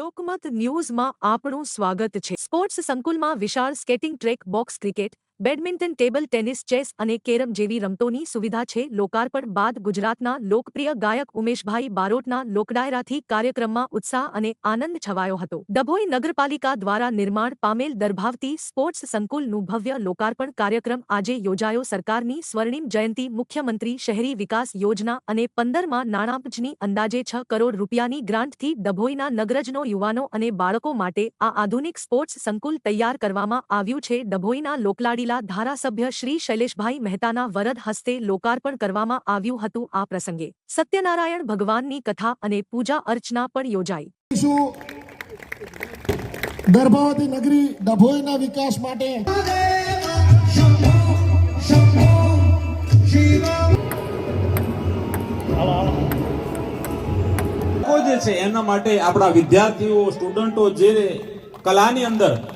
જનમત ન્યૂઝમાં આપણું સ્વાગત છે. સ્પોર્ટ્સ સંકુલમાં વિશાળ skating track box cricket badminton table tennis, chess અને કેરમ જેવી રમતોની સુવિધા છે. લોકાર્પણ બાદ ગુજરાતના લોકપ્રિય ગાયક ઉમેશભાઈ બારોટના લોકડાયરાથી કાર્યક્રમમાં ઉત્સાહ અને આનંદ છવાયો હતો. ડભોઈ નગરપાલિકા દ્વારા નિર્માણ પામેલ દરભાવતી સ્પોર્ટ્સ સંકુલનું ભવ્ય લોકાર્પણ કાર્યક્રમ આજે યોજાયો. સરકારની સ્વર્ણિમ જયંતી મુખ્યમંત્રી શહેરી વિકાસ યોજના અને પંદરમાં નાણાપંચની અંદાજે છ કરોડ રૂપિયાની ગ્રાન્ટથી ડભોઈના નગરજનો, યુવાનો અને બાળકો માટે આ આધુનિક સ્પોર્ટ્સ સંકુલ તૈયાર કરવામાં આવ્યું છે. ડભોઈના લોકલાડીલા ધારાસભ્ય શ્રી શૈલેષભાઈ મહેતાના વરદ હસ્તે લોકાર્પણ કરવામાં આવ્યું હતું આ પ્રસંગે. સત્યનારાયણ ભગવાનની કથા અને પૂજા અર્ચના પણ યોજાઈ. ગર્ભવતી નગરી ડભોઈના વિકાસ માટે જે છે એના માટે આપણા વિદ્યાર્થીઓ સ્ટુડન્ટો જે કલાની અંદર